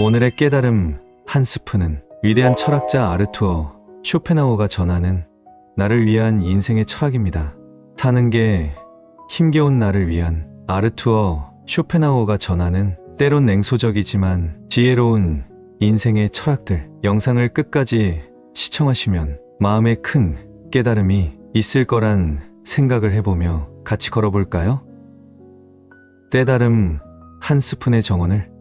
오늘의 깨달음 한 스푼은 위대한 철학자 아르투어 쇼펜하우어가 전하는 나를 위한 인생의 철학입니다. 사는 게 힘겨운 나를 위한 아르투어 쇼펜하우어가 전하는 때론 냉소적이지만 지혜로운 인생의 철학들 영상을 끝까지 시청하시면 마음에 큰 깨달음이 있을 거란 생각을 해보며 같이 걸어볼까요? 때다름 한 스푼의 정원을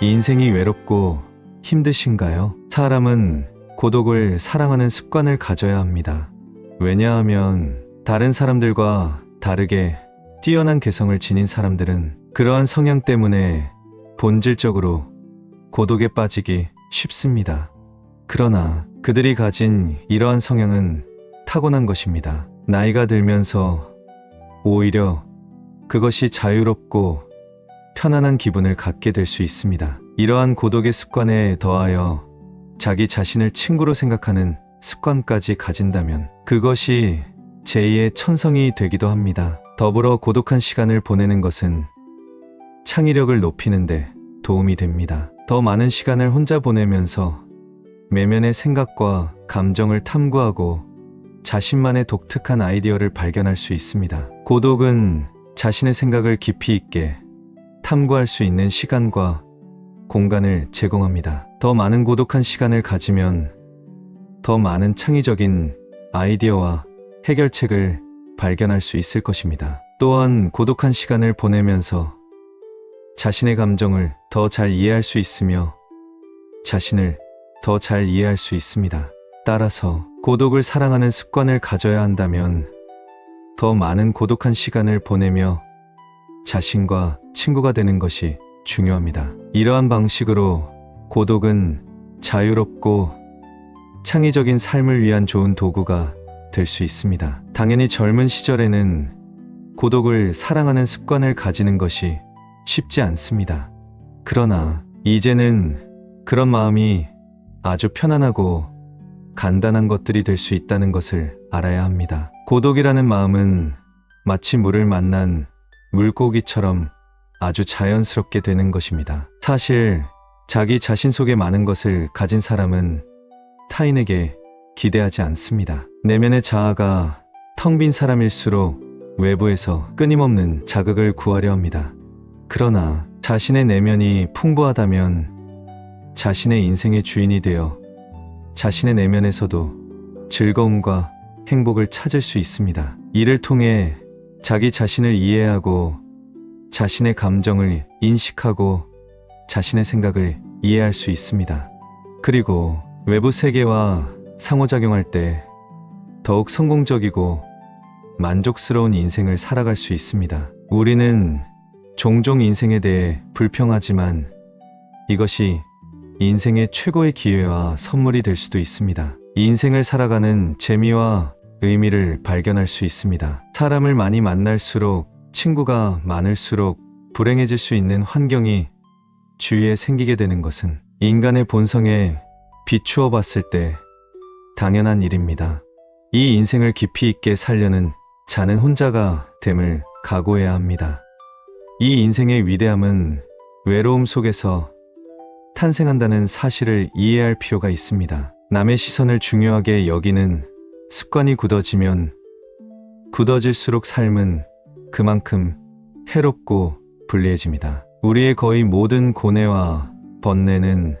인생이 외롭고 힘드신가요? 사람은 고독을 사랑하는 습관을 가져야 합니다. 왜냐하면 다른 사람들과 다르게 뛰어난 개성을 지닌 사람들은 그러한 성향 때문에 본질적으로 고독에 빠지기 쉽습니다. 그러나 그들이 가진 이러한 성향은 타고난 것입니다. 나이가 들면서 오히려 그것이 자유롭고 편안한 기분을 갖게 될 수 있습니다. 이러한 고독의 습관에 더하여 자기 자신을 친구로 생각하는 습관까지 가진다면 그것이 제2의 천성이 되기도 합니다. 더불어 고독한 시간을 보내는 것은 창의력을 높이는데 도움이 됩니다. 더 많은 시간을 혼자 보내면서 내면의 생각과 감정을 탐구하고 자신만의 독특한 아이디어를 발견할 수 있습니다. 고독은 자신의 생각을 깊이 있게 탐구할 수 있는 시간과 공간을 제공합니다. 더 많은 고독한 시간을 가지면 더 많은 창의적인 아이디어와 해결책을 발견할 수 있을 것입니다. 또한 고독한 시간을 보내면서 자신의 감정을 더 잘 이해할 수 있으며 자신을 더 잘 이해할 수 있습니다. 따라서 고독을 사랑하는 습관을 가져야 한다면 더 많은 고독한 시간을 보내며 자신과 친구가 되는 것이 중요합니다. 이러한 방식으로 고독은 자유롭고 창의적인 삶을 위한 좋은 도구가 될 수 있습니다. 당연히 젊은 시절에는 고독을 사랑하는 습관을 가지는 것이 쉽지 않습니다. 그러나 이제는 그런 마음이 아주 편안하고 간단한 것들이 될 수 있다는 것을 알아야 합니다. 고독이라는 마음은 마치 물을 만난 물고기처럼 아주 자연스럽게 되는 것입니다. 사실 자기 자신 속에 많은 것을 가진 사람은 타인에게 기대하지 않습니다. 내면의 자아가 텅 빈 사람일수록 외부에서 끊임없는 자극을 구하려 합니다. 그러나 자신의 내면이 풍부하다면 자신의 인생의 주인이 되어 자신의 내면에서도 즐거움과 행복을 찾을 수 있습니다. 이를 통해 자기 자신을 이해하고 자신의 감정을 인식하고 자신의 생각을 이해할 수 있습니다. 그리고 외부 세계와 상호작용할 때 더욱 성공적이고 만족스러운 인생을 살아갈 수 있습니다. 우리는 종종 인생에 대해 불평하지만 이것이 인생의 최고의 기회와 선물이 될 수도 있습니다. 인생을 살아가는 재미와 의미를 발견할 수 있습니다. 사람을 많이 만날수록 친구가 많을수록 불행해질 수 있는 환경이 주위에 생기게 되는 것은 인간의 본성에 비추어 봤을 때 당연한 일입니다. 이 인생을 깊이 있게 살려는 자는 혼자가 됨을 각오해야 합니다. 이 인생의 위대함은 외로움 속에서 탄생한다는 사실을 이해할 필요가 있습니다. 남의 시선을 중요하게 여기는 습관이 굳어지면 굳어질수록 삶은 그만큼 해롭고 불리해집니다. 우리의 거의 모든 고뇌와 번뇌는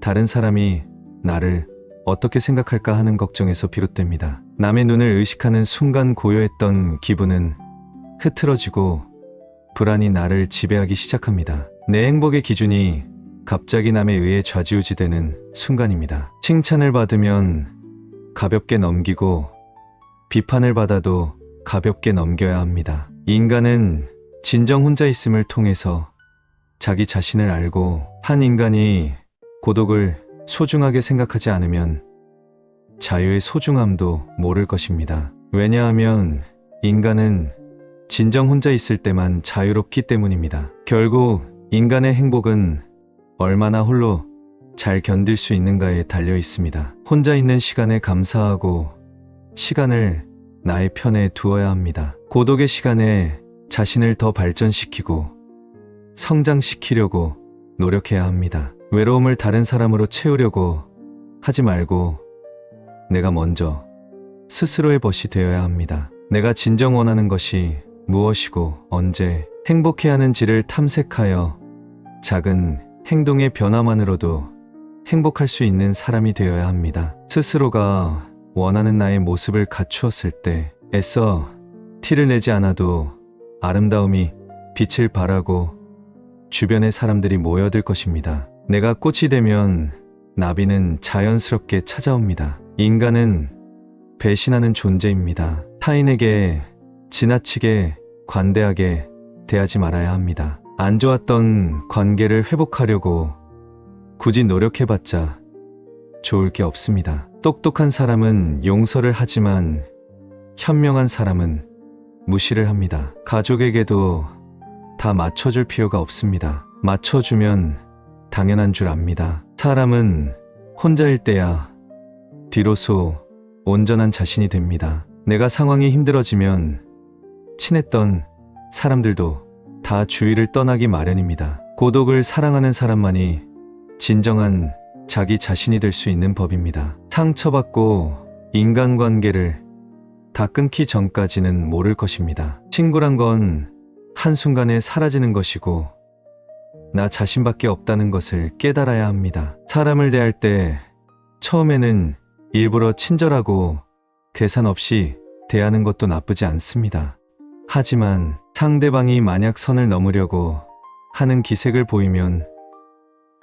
다른 사람이 나를 어떻게 생각할까 하는 걱정에서 비롯됩니다. 남의 눈을 의식하는 순간 고요했던 기분은 흐트러지고 불안이 나를 지배하기 시작합니다. 내 행복의 기준이 갑자기 남에 의해 좌지우지되는 순간입니다. 칭찬을 받으면 가볍게 넘기고 비판을 받아도 가볍게 넘겨야 합니다. 인간은 진정 혼자 있음을 통해서 자기 자신을 알고 한 인간이 고독을 소중하게 생각하지 않으면 자유의 소중함도 모를 것입니다. 왜냐하면 인간은 진정 혼자 있을 때만 자유롭기 때문입니다. 결국 인간의 행복은 얼마나 홀로 잘 견딜 수 있는가에 달려 있습니다. 혼자 있는 시간에 감사하고 시간을 나의 편에 두어야 합니다. 고독의 시간에 자신을 더 발전시키고 성장시키려고 노력해야 합니다. 외로움을 다른 사람으로 채우려고 하지 말고 내가 먼저 스스로의 벗이 되어야 합니다. 내가 진정 원하는 것이 무엇이고 언제 행복해 하는지를 탐색하여 작은 행동의 변화만으로도 행복할 수 있는 사람이 되어야 합니다. 스스로가 원하는 나의 모습을 갖추었을 때 애써 티를 내지 않아도 아름다움이 빛을 발하고 주변의 사람들이 모여들 것입니다. 내가 꽃이 되면 나비는 자연스럽게 찾아옵니다. 인간은 배신하는 존재입니다. 타인에게 지나치게 관대하게 대하지 말아야 합니다. 안 좋았던 관계를 회복하려고 굳이 노력해봤자 좋을 게 없습니다. 똑똑한 사람은 용서를 하지만 현명한 사람은 무시를 합니다. 가족에게도 다 맞춰줄 필요가 없습니다. 맞춰주면 당연한 줄 압니다. 사람은 혼자일 때야 비로소 온전한 자신이 됩니다. 내가 상황이 힘들어지면 친했던 사람들도 다 주위를 떠나기 마련입니다. 고독을 사랑하는 사람만이 진정한 자기 자신이 될 수 있는 법입니다. 상처받고 인간관계를 다 끊기 전까지는 모를 것입니다. 친구란 건 한순간에 사라지는 것이고, 나 자신밖에 없다는 것을 깨달아야 합니다. 사람을 대할 때 처음에는 일부러 친절하고 계산 없이 대하는 것도 나쁘지 않습니다. 하지만 상대방이 만약 선을 넘으려고 하는 기색을 보이면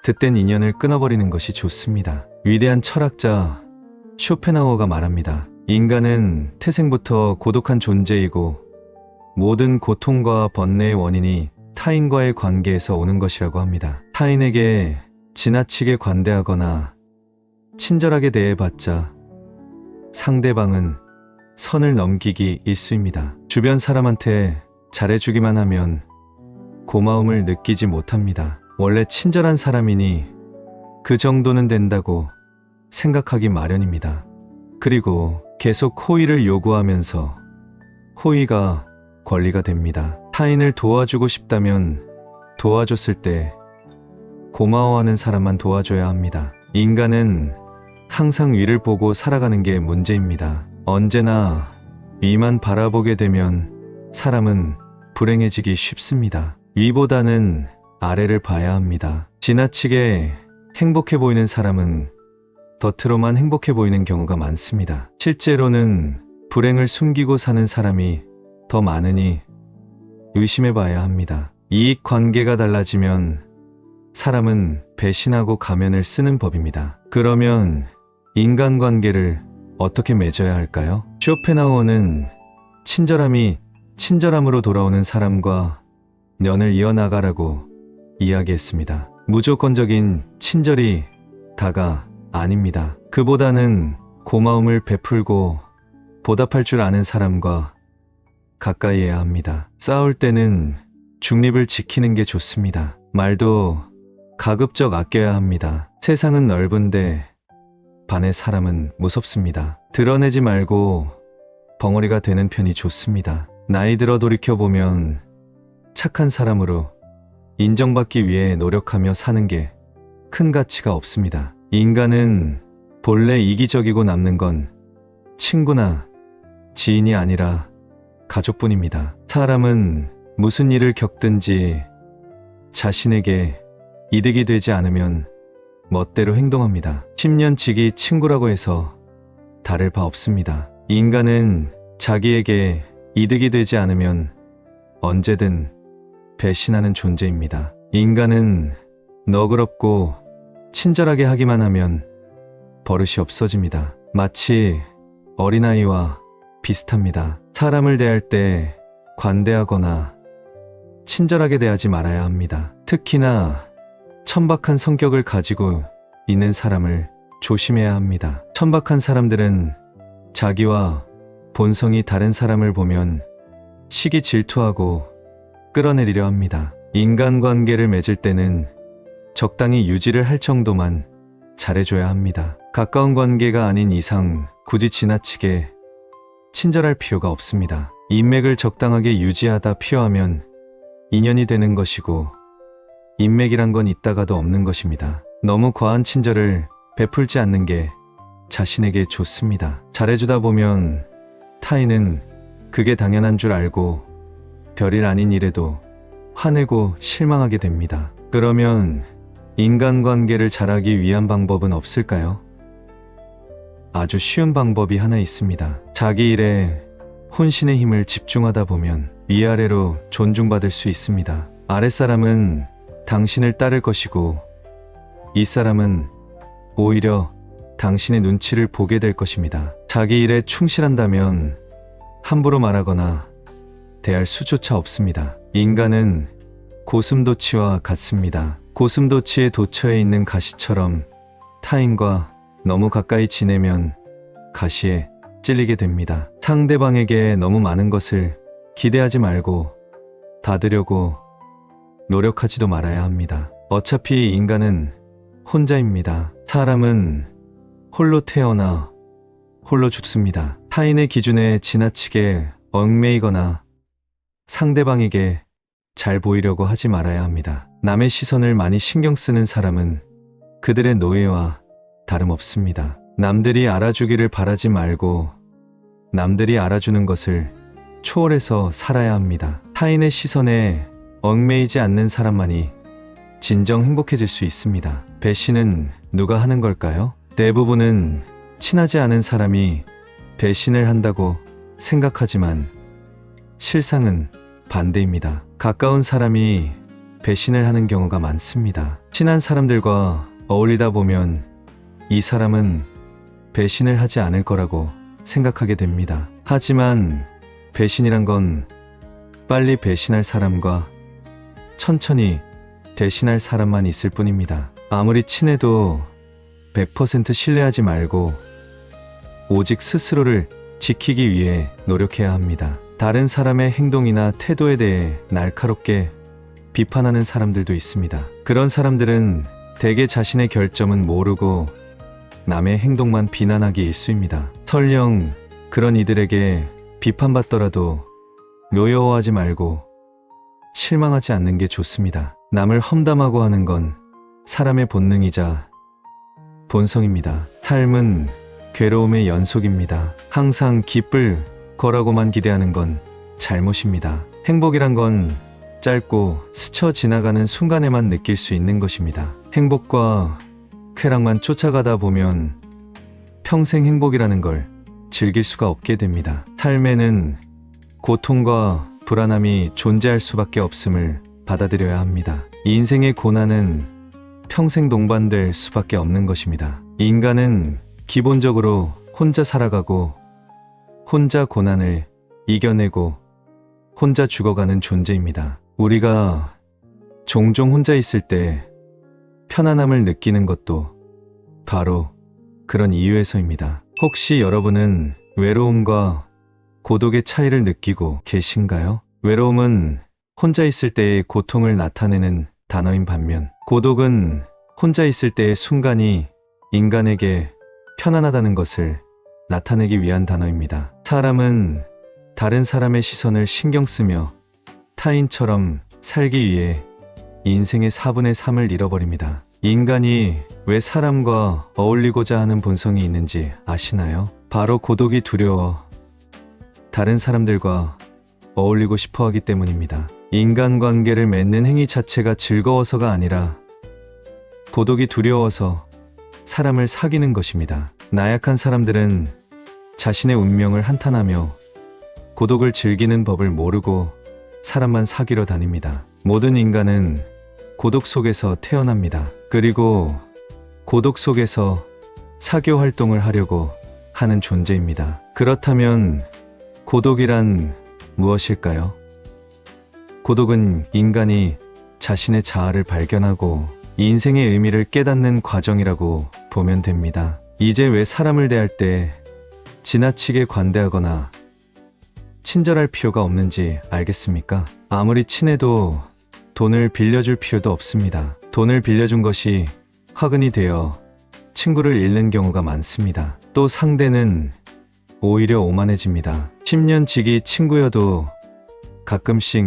그땐 인연을 끊어버리는 것이 좋습니다. 위대한 철학자 쇼펜하우어가 말합니다. 인간은 태생부터 고독한 존재이고 모든 고통과 번뇌의 원인이 타인과의 관계에서 오는 것이라고 합니다. 타인에게 지나치게 관대하거나 친절하게 대해봤자 상대방은 선을 넘기기 일쑤입니다. 주변 사람한테 잘해주기만 하면 고마움을 느끼지 못합니다. 원래 친절한 사람이니 그 정도는 된다고 생각하기 마련입니다. 그리고 계속 호의를 요구하면서 호의가 권리가 됩니다. 타인을 도와주고 싶다면 도와줬을 때 고마워하는 사람만 도와줘야 합니다. 인간은 항상 위를 보고 살아가는 게 문제입니다. 언제나 위만 바라보게 되면 사람은 불행해지기 쉽습니다. 위보다는 아래를 봐야 합니다. 지나치게 행복해 보이는 사람은 겉으로만 행복해 보이는 경우가 많습니다. 실제로는 불행을 숨기고 사는 사람이 더 많으니 의심해 봐야 합니다. 이익 관계가 달라지면 사람은 배신하고 가면을 쓰는 법입니다. 그러면 인간관계를 어떻게 맺어야 할까요? 쇼펜하우어는 친절함이 친절함으로 돌아오는 사람과 년을 이어나가라고 이야기했습니다. 무조건적인 친절이 다가 아닙니다. 그보다는 고마움을 베풀고 보답할 줄 아는 사람과 가까이 해야 합니다. 싸울 때는 중립을 지키는 게 좋습니다. 말도 가급적 아껴야 합니다. 세상은 넓은데 반의 사람은 무섭습니다. 드러내지 말고 벙어리가 되는 편이 좋습니다. 나이 들어 돌이켜보면 착한 사람으로 인정받기 위해 노력하며 사는 게 큰 가치가 없습니다. 인간은 본래 이기적이고 남는 건 친구나 지인이 아니라 가족뿐입니다. 사람은 무슨 일을 겪든지 자신에게 이득이 되지 않으면 멋대로 행동합니다. 10년 지기 친구라고 해서 다를 바 없습니다. 인간은 자기에게 이득이 되지 않으면 언제든 배신하는 존재입니다. 인간은 너그럽고 친절하게 하기만 하면 버릇이 없어집니다. 마치 어린아이와 비슷합니다. 사람을 대할 때 관대하거나 친절하게 대하지 말아야 합니다. 특히나 천박한 성격을 가지고 있는 사람을 조심해야 합니다. 천박한 사람들은 자기와 본성이 다른 사람을 보면 시기 질투하고 끌어내리려 합니다. 인간관계를 맺을 때는 적당히 유지를 할 정도만 잘해줘야 합니다. 가까운 관계가 아닌 이상 굳이 지나치게 친절할 필요가 없습니다. 인맥을 적당하게 유지하다 필요하면 인연이 되는 것이고 인맥이란 건 있다가도 없는 것입니다. 너무 과한 친절을 베풀지 않는 게 자신에게 좋습니다. 잘해주다 보면 타인은 그게 당연한 줄 알고 별일 아닌 일에도 화내고 실망하게 됩니다. 그러면 인간관계를 잘하기 위한 방법은 없을까요? 아주 쉬운 방법이 하나 있습니다. 자기 일에 혼신의 힘을 집중하다 보면 위아래로 존중받을 수 있습니다. 아랫사람은 당신을 따를 것이고 윗사람은 오히려 당신의 눈치를 보게 될 것입니다. 자기 일에 충실한다면 함부로 말하거나 대할 수조차 없습니다. 인간은 고슴도치와 같습니다. 고슴도치의 도처에 있는 가시처럼 타인과 너무 가까이 지내면 가시에 찔리게 됩니다. 상대방에게 너무 많은 것을 기대하지 말고 받으려고 노력하지도 말아야 합니다. 어차피 인간은 혼자입니다. 사람은 홀로 태어나 홀로 죽습니다. 타인의 기준에 지나치게 얽매이거나 상대방에게 잘 보이려고 하지 말아야 합니다. 남의 시선을 많이 신경 쓰는 사람은 그들의 노예와 다름없습니다. 남들이 알아주기를 바라지 말고 남들이 알아주는 것을 초월해서 살아야 합니다. 타인의 시선에 얽매이지 않는 사람만이 진정 행복해질 수 있습니다. 배신은 누가 하는 걸까요? 대부분은 친하지 않은 사람이 배신을 한다고 생각하지만 실상은 반대입니다. 가까운 사람이 배신을 하는 경우가 많습니다. 친한 사람들과 어울리다 보면 이 사람은 배신을 하지 않을 거라고 생각하게 됩니다. 하지만 배신이란 건 빨리 배신할 사람과 천천히 대신할 사람만 있을 뿐입니다. 아무리 친해도 100% 신뢰하지 말고 오직 스스로를 지키기 위해 노력해야 합니다. 다른 사람의 행동이나 태도에 대해 날카롭게 비판하는 사람들도 있습니다. 그런 사람들은 대개 자신의 결점은 모르고 남의 행동만 비난하기 일쑤입니다. 설령 그런 이들에게 비판받더라도 묘여워하지 말고 실망하지 않는 게 좋습니다. 남을 험담하고 하는 건 사람의 본능이자 본성입니다. 삶은 괴로움의 연속입니다. 항상 기쁠 거라고만 기대하는 건 잘못입니다. 행복이란 건 짧고 스쳐 지나가는 순간에만 느낄 수 있는 것입니다. 행복과 쾌락만 쫓아가다 보면 평생 행복이라는 걸 즐길 수가 없게 됩니다. 삶에는 고통과 불안함이 존재할 수밖에 없음을 받아들여야 합니다. 인생의 고난은 평생 동반될 수밖에 없는 것입니다. 인간은 기본적으로 혼자 살아가고 혼자 고난을 이겨내고 혼자 죽어가는 존재입니다. 우리가 종종 혼자 있을 때 편안함을 느끼는 것도 바로 그런 이유에서입니다. 혹시 여러분은 외로움과 고독의 차이를 느끼고 계신가요? 외로움은 혼자 있을 때의 고통을 나타내는 단어인 반면 고독은 혼자 있을 때의 순간이 인간에게 편안하다는 것을 나타내기 위한 단어입니다. 사람은 다른 사람의 시선을 신경 쓰며 타인처럼 살기 위해 인생의 4분의 3을 잃어버립니다. 인간이 왜 사람과 어울리고자 하는 본성이 있는지 아시나요? 바로 고독이 두려워 다른 사람들과 어울리고 싶어 하기 때문입니다. 인간관계를 맺는 행위 자체가 즐거워서가 아니라 고독이 두려워서 사람을 사귀는 것입니다. 나약한 사람들은 자신의 운명을 한탄하며 고독을 즐기는 법을 모르고 사람만 사귀러 다닙니다. 모든 인간은 고독 속에서 태어납니다. 그리고 고독 속에서 사교 활동을 하려고 하는 존재입니다. 그렇다면 고독이란 무엇일까요? 고독은 인간이 자신의 자아를 발견하고 인생의 의미를 깨닫는 과정이라고 보면 됩니다. 이제 왜 사람을 대할 때 지나치게 관대하거나 친절할 필요가 없는지 알겠습니까? 아무리 친해도 돈을 빌려줄 필요도 없습니다. 돈을 빌려준 것이 화근이 되어 친구를 잃는 경우가 많습니다. 또 상대는 오히려 오만해집니다. 10년 지기 친구여도 가끔씩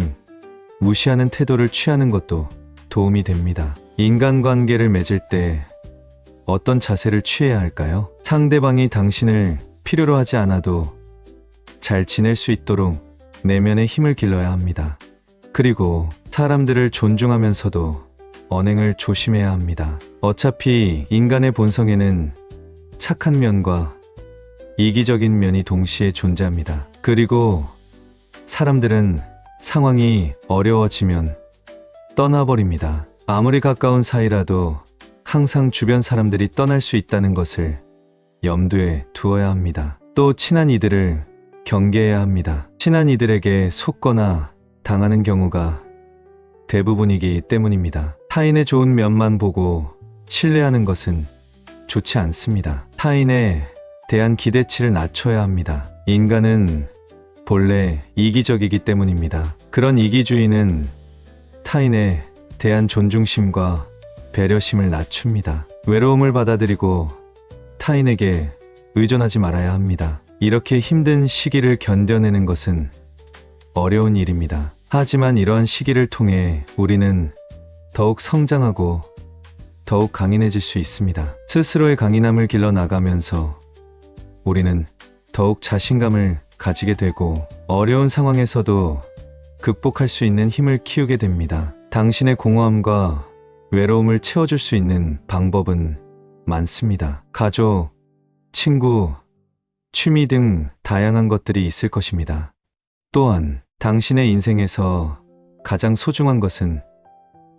무시하는 태도를 취하는 것도 도움이 됩니다. 인간관계를 맺을 때 어떤 자세를 취해야 할까요? 상대방이 당신을 필요로 하지 않아도 잘 지낼 수 있도록 내면의 힘을 길러야 합니다. 그리고 사람들을 존중하면서도 언행을 조심해야 합니다. 어차피 인간의 본성에는 착한 면과 이기적인 면이 동시에 존재합니다. 그리고 사람들은 상황이 어려워지면 떠나버립니다. 아무리 가까운 사이라도 항상 주변 사람들이 떠날 수 있다는 것을 염두에 두어야 합니다. 또 친한 이들을 경계해야 합니다. 친한 이들에게 속거나 당하는 경우가 대부분이기 때문입니다. 타인의 좋은 면만 보고 신뢰하는 것은 좋지 않습니다. 타인에 대한 기대치를 낮춰야 합니다. 인간은 본래 이기적이기 때문입니다. 그런 이기주의는 타인에 대한 존중심과 배려심을 낮춥니다. 외로움을 받아들이고 타인에게 의존하지 말아야 합니다. 이렇게 힘든 시기를 견뎌내는 것은 어려운 일입니다. 하지만 이러한 시기를 통해 우리는 더욱 성장하고 더욱 강인해질 수 있습니다. 스스로의 강인함을 길러 나가면서 우리는 더욱 자신감을 가지게 되고 어려운 상황에서도 극복할 수 있는 힘을 키우게 됩니다. 당신의 공허함과 외로움을 채워줄 수 있는 방법은 많습니다. 가족, 친구, 취미 등 다양한 것들이 있을 것입니다. 또한 당신의 인생에서 가장 소중한 것은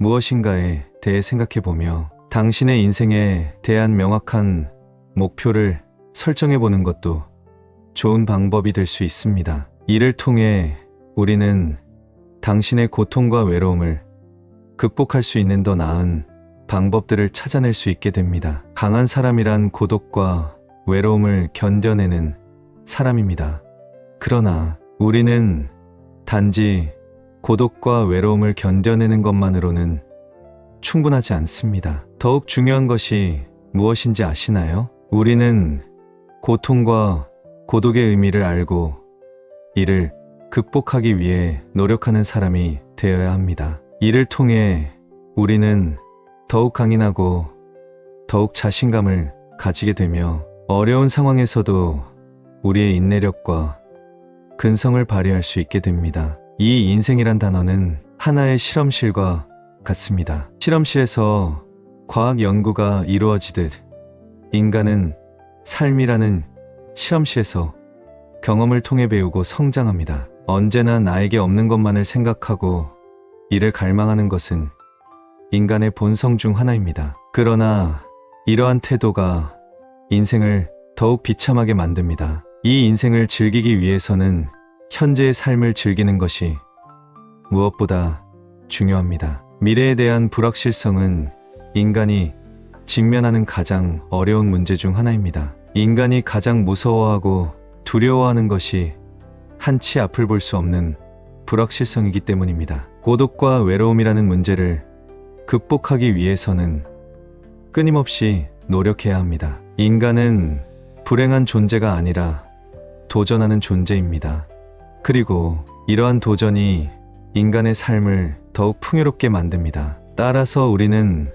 무엇인가에 대해 생각해 보며 당신의 인생에 대한 명확한 목표를 설정해 보는 것도 좋은 방법이 될 수 있습니다. 이를 통해 우리는 당신의 고통과 외로움을 극복할 수 있는 더 나은 방법들을 찾아낼 수 있게 됩니다. 강한 사람이란 고독과 외로움을 견뎌내는 사람입니다. 그러나 우리는 단지 고독과 외로움을 견뎌내는 것만으로는 충분하지 않습니다. 더욱 중요한 것이 무엇인지 아시나요? 우리는 고통과 고독의 의미를 알고 이를 극복하기 위해 노력하는 사람이 되어야 합니다. 이를 통해 우리는 더욱 강인하고 더욱 자신감을 가지게 되며 어려운 상황에서도 우리의 인내력과 근성을 발휘할 수 있게 됩니다. 이 인생이란 단어는 하나의 실험실과 같습니다. 실험실에서 과학 연구가 이루어지듯 인간은 삶이라는 실험실에서 경험을 통해 배우고 성장합니다. 언제나 나에게 없는 것만을 생각하고 이를 갈망하는 것은 인간의 본성 중 하나입니다. 그러나 이러한 태도가 인생을 더욱 비참하게 만듭니다. 이 인생을 즐기기 위해서는 현재의 삶을 즐기는 것이 무엇보다 중요합니다. 미래에 대한 불확실성은 인간이 직면하는 가장 어려운 문제 중 하나입니다. 인간이 가장 무서워하고 두려워하는 것이 한치 앞을 볼 수 없는 불확실성이기 때문입니다. 고독과 외로움이라는 문제를 극복하기 위해서는 끊임없이 노력해야 합니다. 인간은 불행한 존재가 아니라 도전하는 존재입니다. 그리고 이러한 도전이 인간의 삶을 더욱 풍요롭게 만듭니다. 따라서 우리는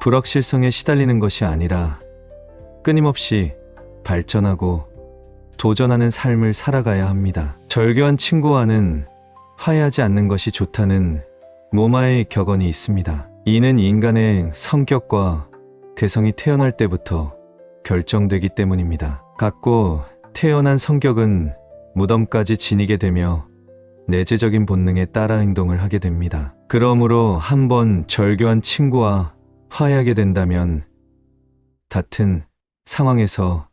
불확실성에 시달리는 것이 아니라 끊임없이 발전하고 도전하는 삶을 살아가야 합니다. 절교한 친구와는 화해하지 않는 것이 좋다는 모마의 격언이 있습니다. 이는 인간의 성격과 개성이 태어날 때부터 결정되기 때문입니다. 갖고 태어난 성격은 무덤까지 지니게 되며 내재적인 본능에 따라 행동을 하게 됩니다. 그러므로 한번 절교한 친구와 화해하게 된다면 같은 상황에서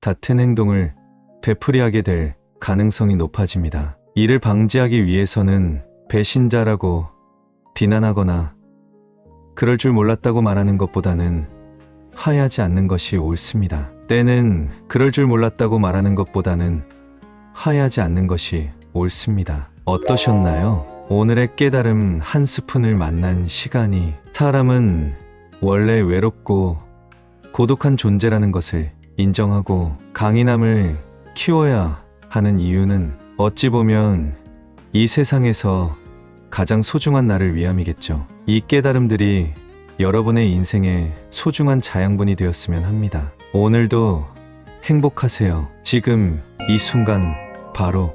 같은 행동을 되풀이하게 될 가능성이 높아집니다. 이를 방지하기 위해서는 배신자라고 비난하거나 그럴 줄 몰랐다고 말하는 것보다는 화해하지 않는 것이 옳습니다. 때는 그럴 줄 몰랐다고 말하는 것보다는 화해하지 않는 것이 옳습니다. 어떠셨나요? 오늘의 깨달음 한 스푼을 만난 시간이 사람은 원래 외롭고 고독한 존재라는 것을 인정하고 강인함을 키워야 하는 이유는 어찌 보면 이 세상에서 가장 소중한 나를 위함이겠죠. 이 깨달음들이 여러분의 인생의 소중한 자양분이 되었으면 합니다. 오늘도 행복하세요. 지금 이 순간 바로